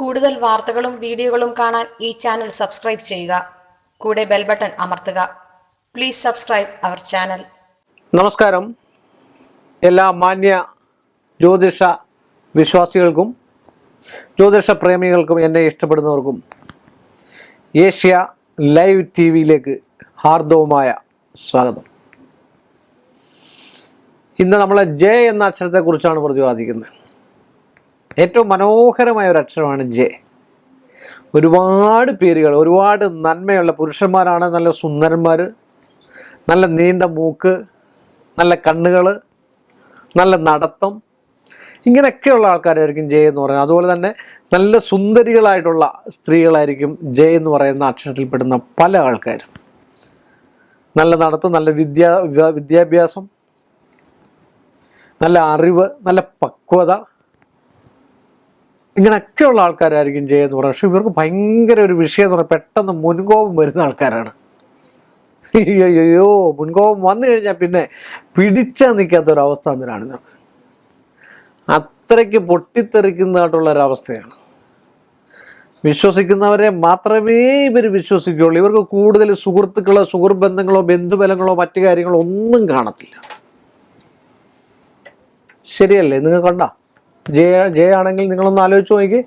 കൂടുതൽ വാർത്തകളും വീഡിയോകളും കാണാൻ ഈ ചാനൽ സബ്സ്ക്രൈബ് ചെയ്യുക. കൂടെ ബെൽ ബട്ടൺ അമർത്തുക. Please subscribe our channel. നമസ്കാരം. എല്ലാ മാന്യ ജ്യോതിഷ വിശ്വാസികൾക്കും ജ്യോതിഷ പ്രേമികൾക്കും എന്നെ ഇഷ്ടപ്പെടുന്നവർക്കും ഏഷ്യ ലൈവ് ടി വിയിലേക്ക് ഹാർദവുമായ സ്വാഗതം. ഇന്ന് നമ്മൾ ജെ എന്ന അക്ഷരത്തെക്കുറിച്ചാണ് പ്രതിപാദിക്കുന്നത്. ഏറ്റവും മനോഹരമായ ഒരു അക്ഷരമാണ് ജെ. ഒരുപാട് പേരുകൾ ഒരുപാട് നന്മയുള്ള പുരുഷന്മാരാണ് നല്ല സുന്ദരന്മാർ നല്ല നീണ്ട മൂക്ക് നല്ല കണ്ണുകൾ നല്ല നടത്തം. ഇങ്ങനെയൊക്കെയുള്ള ആൾക്കാരായിരിക്കും ജയ എന്ന് പറയുന്നത്. അതുപോലെ തന്നെ നല്ല സുന്ദരികളായിട്ടുള്ള സ്ത്രീകളായിരിക്കും ജെ എന്ന് പറയുന്ന അക്ഷരത്തിൽപ്പെടുന്ന പല ആൾക്കാരും. നല്ല നടത്തം നല്ല വിദ്യാ വിദ്യാ- വിദ്യാഭ്യാസം നല്ല അറിവ് നല്ല പക്വത ഇങ്ങനെയൊക്കെയുള്ള ആൾക്കാരായിരിക്കും ചെയ്യുന്നത് പറയുന്നത്. പക്ഷെ ഇവർക്ക് ഭയങ്കര ഒരു വിഷയം എന്ന് പറഞ്ഞാൽ പെട്ടെന്ന് മുൻകോപം വരുന്ന ആൾക്കാരാണ്. അയ്യോ മുൻകോപം വന്നു കഴിഞ്ഞാൽ പിന്നെ പിടിച്ചാൽ നിൽക്കാത്ത ഒരവസ്ഥ എന്തിനാണ്? അത്രയ്ക്ക് പൊട്ടിത്തെറിക്കുന്നതായിട്ടുള്ള ഒരവസ്ഥയാണ് വിശ്വസിക്കുന്നവരെ മാത്രമേ ഇവർ വിശ്വസിക്കുകയുള്ളൂ. ഇവർക്ക് കൂടുതൽ സുഹൃത്തുക്കളോ സുഹൃബന്ധങ്ങളോ ബന്ധുബലങ്ങളോ മറ്റു കാര്യങ്ങളോ ഒന്നും കാണത്തില്ല. ശരിയല്ലേ? നിങ്ങൾ കണ്ട? ജയ ജയ ആണെങ്കിൽ നിങ്ങളൊന്ന് ആലോചിച്ച് നോക്കി.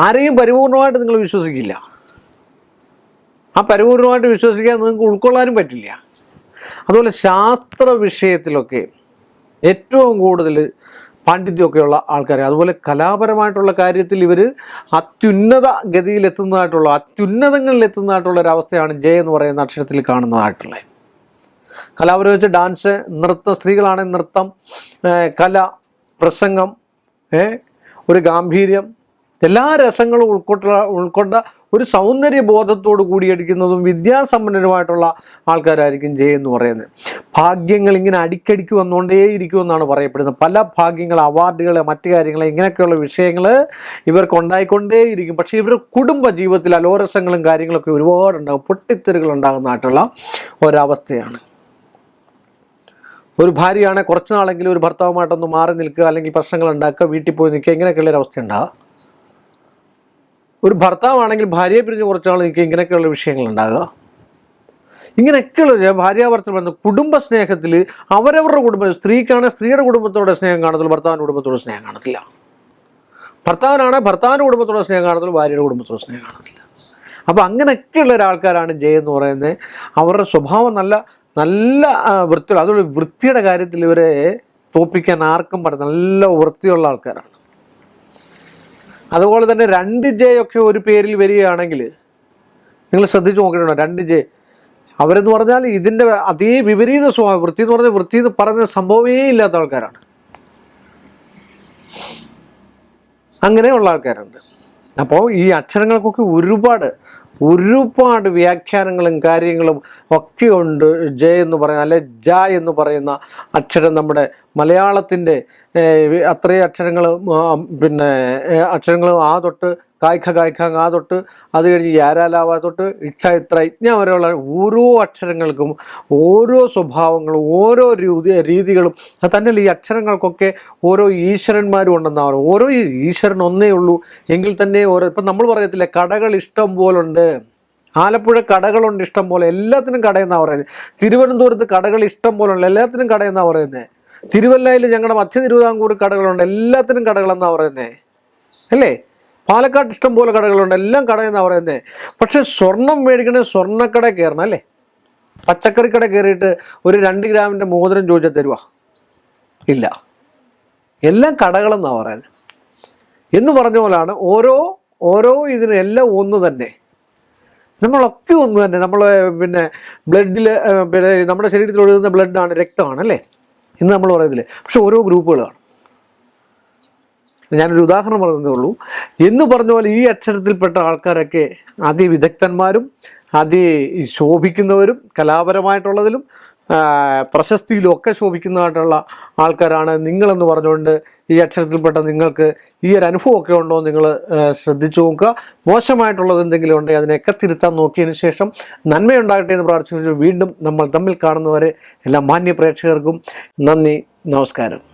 ആരെയും പരിപൂർണമായിട്ട് നിങ്ങൾ വിശ്വസിക്കില്ല. ആ പരിപൂർണമായിട്ട് വിശ്വസിക്കാൻ നിങ്ങൾക്ക് ഉൾക്കൊള്ളാനും പറ്റില്ല. അതുപോലെ ശാസ്ത്ര വിഷയത്തിലൊക്കെ ഏറ്റവും കൂടുതൽ പാണ്ഡിത്യമൊക്കെയുള്ള ആൾക്കാർ അതുപോലെ കലാപരമായിട്ടുള്ള കാര്യത്തിൽ ഇവർ അത്യുന്നത ഗതിയിലെത്തുന്നതായിട്ടുള്ള അത്യുന്നതങ്ങളിൽ എത്തുന്നതായിട്ടുള്ള ഒരു അവസ്ഥയാണ് ജയ എന്ന് പറയുന്ന അക്ഷരത്തിൽ കാണുന്നതായിട്ടുള്ളത്. കലാപരം വെച്ച് ഡാൻസ് നൃത്തം സ്ത്രീകളാണെങ്കിൽ നൃത്തം കല പ്രസംഗം ഒരു ഗാംഭീര്യം എല്ലാ രസങ്ങളും ഉൾക്കൊണ്ട ഉൾക്കൊണ്ട ഒരു സൗന്ദര്യ ബോധത്തോട് കൂടിയടിക്കുന്നതും വിദ്യാസമ്പന്നരുമായിട്ടുള്ള ആൾക്കാരായിരിക്കും ജയ എന്ന് പറയുന്നത്. ഭാഗ്യങ്ങൾ ഇങ്ങനെ അടിക്കടിക്ക് വന്നുകൊണ്ടേയിരിക്കുമെന്നാണ് പറയപ്പെടുന്നത്. പല ഭാഗ്യങ്ങൾ അവാർഡുകൾ മറ്റു കാര്യങ്ങൾ ഇങ്ങനെയൊക്കെയുള്ള വിഷയങ്ങൾ ഇവർക്ക് ഉണ്ടായിക്കൊണ്ടേയിരിക്കും പക്ഷേ ഇവരുടെ കുടുംബ ജീവിതത്തിൽ അലോരസങ്ങളും കാര്യങ്ങളൊക്കെ ഒരുപാടുണ്ടാകും. പൊട്ടിത്തെറികൾ ഉണ്ടാകുന്നതായിട്ടുള്ള ഒരവസ്ഥയാണ്. ഒരു ഭാര്യയാണ് കുറച്ച് നാളെങ്കിലും ഒരു ഭർത്താവുമായിട്ടൊന്ന് മാറി നിൽക്കുക അല്ലെങ്കിൽ പ്രശ്നങ്ങൾ ഉണ്ടാക്കുക വീട്ടിൽ പോയി നിൽക്കുക ഇങ്ങനെയൊക്കെയുള്ള ഒരു അവസ്ഥ ഉണ്ടാകുക ഒരു ഭർത്താവാണെങ്കിൽ ഭാര്യയെ പിരിഞ്ഞ് കുറച്ച് നാൾ നിൽക്കുക ഇങ്ങനെയൊക്കെയുള്ള വിഷയങ്ങൾ ഉണ്ടാകുക ഇങ്ങനെയൊക്കെയുള്ള ഭാര്യാഭർത്തൃ ബന്ധം കുടുംബ സ്നേഹത്തിൽ അവരവരുടെ കുടുംബം സ്ത്രീക്കാണ് സ്ത്രീയുടെ കുടുംബത്തോടെ സ്നേഹം കാണത്തുള്ളൂ ഭർത്താവിന്റെ കുടുംബത്തോടെ സ്നേഹം കാണത്തില്ല. ഭർത്താവിനാണ് ഭർത്താവിന്റെ കുടുംബത്തോടെ സ്നേഹം കാണത്തുള്ളൂ ഭാര്യയുടെ കുടുംബത്തോടെ സ്നേഹം കാണത്തില്ല. അപ്പോൾ അങ്ങനെയൊക്കെയുള്ള ഒരാൾക്കാരാണ് ജയ എന്ന് പറയുന്നത്. അവരുടെ സ്വഭാവം നല്ല നല്ല വൃത്തിയുള്ള അതുകൊണ്ട് വൃത്തിയുടെ കാര്യത്തിൽ ഇവരെ തോപ്പിക്കാൻ ആർക്കും പറ്റും നല്ല വൃത്തിയുള്ള ആൾക്കാരാണ്. അതുപോലെ തന്നെ രണ്ട് ജെ ഒക്കെ ഒരു പേരിൽ വരികയാണെങ്കിൽ നിങ്ങൾ ശ്രദ്ധിച്ചു നോക്കിയിട്ടുണ്ടോ? രണ്ട് ജെ. അവരെന്ന് പറഞ്ഞാൽ ഇതിന്റെ അതേ വിപരീത സ്വഭാവം വൃത്തി എന്ന് പറഞ്ഞാൽ വൃത്തി എന്ന് പറഞ്ഞ സംഭവമേ ഇല്ലാത്ത ആൾക്കാരാണ്. അങ്ങനെയുള്ള ആൾക്കാരുണ്ട്. അപ്പോൾ ഈ അക്ഷരങ്ങൾക്കൊക്കെ ഒരുപാട് ഒരുപാട് വ്യാഖ്യാനങ്ങളും കാര്യങ്ങളും ഒക്കെ ഉണ്ട് ജ എന്ന് പറയുന്ന അല്ലെ ജ എന്ന് പറയുന്ന അക്ഷരം നമ്മുടെ മലയാളത്തിന്റെ അത്രയും അക്ഷരങ്ങൾ പിന്നെ അക്ഷരങ്ങൾ ആ തൊട്ട് കായ്ക്ക കായ്ക്ക ആ തൊട്ട് അത് കഴിഞ്ഞ് യാരാലാവ തൊട്ട് ഇക്ഷ ഇത്ര ഇജ്ഞ വരെയുള്ള ഓരോ അക്ഷരങ്ങൾക്കും ഓരോ സ്വഭാവങ്ങളും ഓരോ രീതി രീതികളും അത് തന്നെയല്ല ഈ അക്ഷരങ്ങൾക്കൊക്കെ ഓരോ ഈശ്വരന്മാരും ഉണ്ടെന്നാണ്. ഓരോ ഈശ്വരൻ ഒന്നേ ഉള്ളൂ എങ്കിൽ തന്നെ ഓരോ ഇപ്പം നമ്മൾ പറയത്തില്ലേ കടകൾ ഇഷ്ടം പോലുണ്ട്. ആലപ്പുഴ കടകളുണ്ട് ഇഷ്ടം പോലെ എല്ലാത്തിനും കടയെന്നാണ് പറയുന്നത്. തിരുവനന്തപുരത്ത് കടകൾ ഇഷ്ടം പോലുണ്ട് എല്ലാത്തിനും കടയെന്നാണ് പറയുന്നത്. തിരുവല്ലയിൽ ഞങ്ങളുടെ മധ്യ തിരുവിതാംകൂർ കടകളുണ്ട് എല്ലാത്തിനും കടകളെന്നാണ് പറയുന്നത്. അല്ലേ? പാലക്കാട് ഇഷ്ടം പോലെ കടകളുണ്ട്. എല്ലാം കടയെന്നാണ് പറയുന്നത് പക്ഷെ സ്വർണം മേടിക്കണേ സ്വർണക്കട കയറണം അല്ലേ? പച്ചക്കറി കട കയറിയിട്ട് ഒരു രണ്ട് ഗ്രാമിന്റെ മോതിരം ചോദിച്ചാൽ തരുവാ? ഇല്ല. എല്ലാം കടകളെന്നാണ് പറയുന്നത് എന്ന് പറഞ്ഞ പോലാണ് ഓരോ ഓരോ ഇതിനും എല്ലാം ഒന്ന് തന്നെ. നമ്മളൊക്കെ ഒന്ന് തന്നെ. നമ്മൾ പിന്നെ ബ്ലഡിൽ പിന്നെ നമ്മുടെ ശരീരത്തിൽ ഒഴുകുന്ന ബ്ലഡാണ് രക്തമാണ് അല്ലേ? ഇന്ന് നമ്മൾ പറയുന്നില്ലേ? പക്ഷെ ഓരോ ഗ്രൂപ്പുകളാണ്. ഞാനൊരു ഉദാഹരണം പറഞ്ഞതേ ഉള്ളൂ. എന്ന് പറഞ്ഞ പോലെ ഈ അക്ഷരത്തിൽപ്പെട്ട ആൾക്കാരൊക്കെ അതിവിദഗ്ധന്മാരും അതി ശോഭിക്കുന്നവരും കലാപരമായിട്ടുള്ളതിലും പ്രശസ്തിയിലൊക്കെ ശോഭിക്കുന്നതായിട്ടുള്ള ആൾക്കാരാണ്. നിങ്ങളെന്ന് പറഞ്ഞുകൊണ്ട് ഈ അക്ഷരത്തിൽപ്പെട്ട നിങ്ങൾക്ക് ഈ ഒരു അനുഭവമൊക്കെ ഉണ്ടോ നിങ്ങൾ ശ്രദ്ധിച്ചു നോക്കുക. മോശമായിട്ടുള്ളത് എന്തെങ്കിലും ഉണ്ടെങ്കിൽ അതിനെയൊക്കെ തിരുത്താൻ നോക്കിയതിന് ശേഷം നന്മയുണ്ടാകട്ടെ എന്ന് പ്രാർത്ഥിച്ചു വീണ്ടും നമ്മൾ തമ്മിൽ കാണുന്നവരെ എല്ലാ മാന്യ പ്രേക്ഷകർക്കും നന്ദി നമസ്കാരം.